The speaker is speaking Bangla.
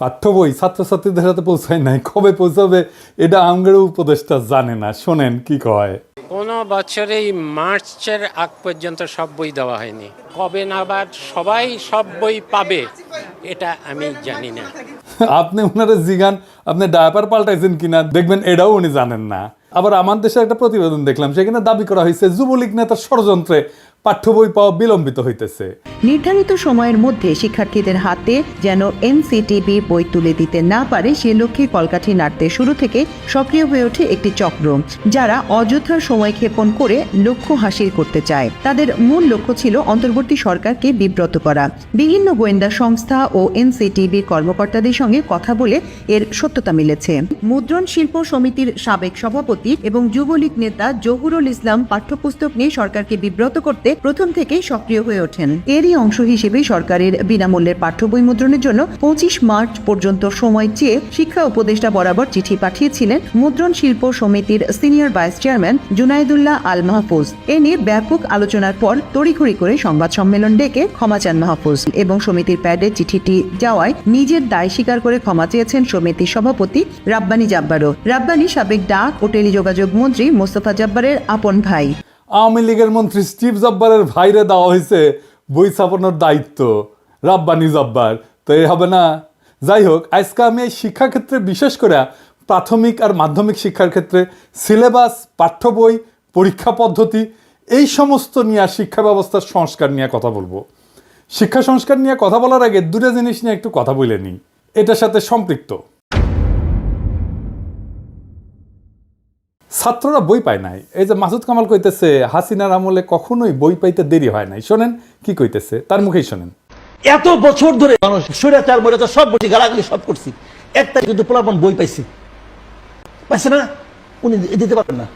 পাঠ্য বই ছাত্রছাত্রীদের হাতে পৌঁছায় নাই। কবে পৌঁছাবে এটা আমগের উপদেষ্টা জানে না। শোনেন কি কয়? কোনো বছরেই মার্চের আগ পর্যন্ত সব বই দেওয়া হয়নি। কবে নাগাদ সবাই সব বই পাবে এটা আমি জানি না। আপনি ওনারা জিগান আপনি ডায়াপার পাল্টাইছেন কিনা দেখবেন এটাও উনি জানেন না। আবার আমার দেশে একটা প্রতিবেদন দেখলাম সেখানে দাবি করা হয়েছে যুবলীগ নেতার ষড়যন্ত্রে পাঠ্য বই পাওয়া বিলম্বিত হইতেছে। নির্ধারিত সময়ের মধ্যে শিক্ষার্থীদের হাতে যেন এনসিটিবি বই তুলে দিতে না পারে, সে লক্ষ্যে কলকাঠি নাড়তে শুরু থেকে সক্রিয় হয়ে ওঠে একটি চক্র, যারা অযথা সময় ক্ষেপণ করে লক্ষ্য হাসিল করতে চায়। তাদের মূল লক্ষ্য ছিল অন্তর্বর্তী সরকারকে বিব্রত করা। বিভিন্ন গোয়েন্দা সংস্থা ও এনসিটিবির কর্মকর্তাদের সঙ্গে কথা বলে এর সত্যতা মিলেছে। মুদ্রণ শিল্প সমিতির সাবেক সভাপতি এবং যুবলীগ নেতা জহুরুল ইসলাম পাঠ্যপুস্তক নিয়ে সরকারকে বিব্রত করতে প্রথম থেকেই সক্রিয় হয়ে ওঠেন। এরই অংশ হিসেবে সরকারের বিনামূল্যের পাঠ্য বই মুদ্রণের জন্য পঁচিশ মার্চ পর্যন্ত সময় চেয়ে শিক্ষা উপদেষ্টা বরাবর চিঠি পাঠিয়েছিলেন মুদ্রণ শিল্প সমিতির senior vice chairman Junaidullah Al Mahfuz. এ নিয়ে ব্যাপক আলোচনার পর তড়িঘড়ি করে সংবাদ সম্মেলন ডেকে ক্ষমা চান মাহফুজ এবং সমিতির প্যাডে চিঠিটি যাওয়ায় নিজের দায় স্বীকার করে ক্ষমা চেয়েছেন সমিতির সভাপতি রাব্বানি জাব্বারও। রাব্বানি সাবেক ডাক ও টেলিযোগাযোগ মন্ত্রী মোস্তফা জাব্বারের আপন ভাই। আওয়ামী লীগের মন্ত্রী স্টিভ জব্বারের ভাইরে দেওয়া হয়েছে বই ছাপানোর দায়িত্ব। রাব্বানি জব্বার। তো এই হবে না। যাই হোক, আজকে আমি এই শিক্ষাক্ষেত্রে বিশেষ করে প্রাথমিক আর মাধ্যমিক শিক্ষার ক্ষেত্রে সিলেবাস, পাঠ্য বই, পরীক্ষা পদ্ধতি, এই সমস্ত নিয়ে শিক্ষা ব্যবস্থার সংস্কার নিয়ে কথা বলব। শিক্ষা সংস্কার নিয়ে কথা বলার আগে দুটো জিনিস নিয়ে একটু কথা বলে নিই। এটার সাথে সম্পৃক্ত। ছাত্ররা বই পায় নাই। এই যে মাসুদ কামাল কইতেছে, হাসিনার আমলে কখনোই বই পাইতে দেরি হয় নাই। শোনেন কি কইতেছে, তার মুখেই শোনেন। এত বছর ধরে মানুষ স্বৈরাচার মৈরাচার সব বলছি গালাগালি সব করছি। একটা কিন্তু পোলাপন বই পাইছি। পাইছে না? উনি দিতে পারবেন না।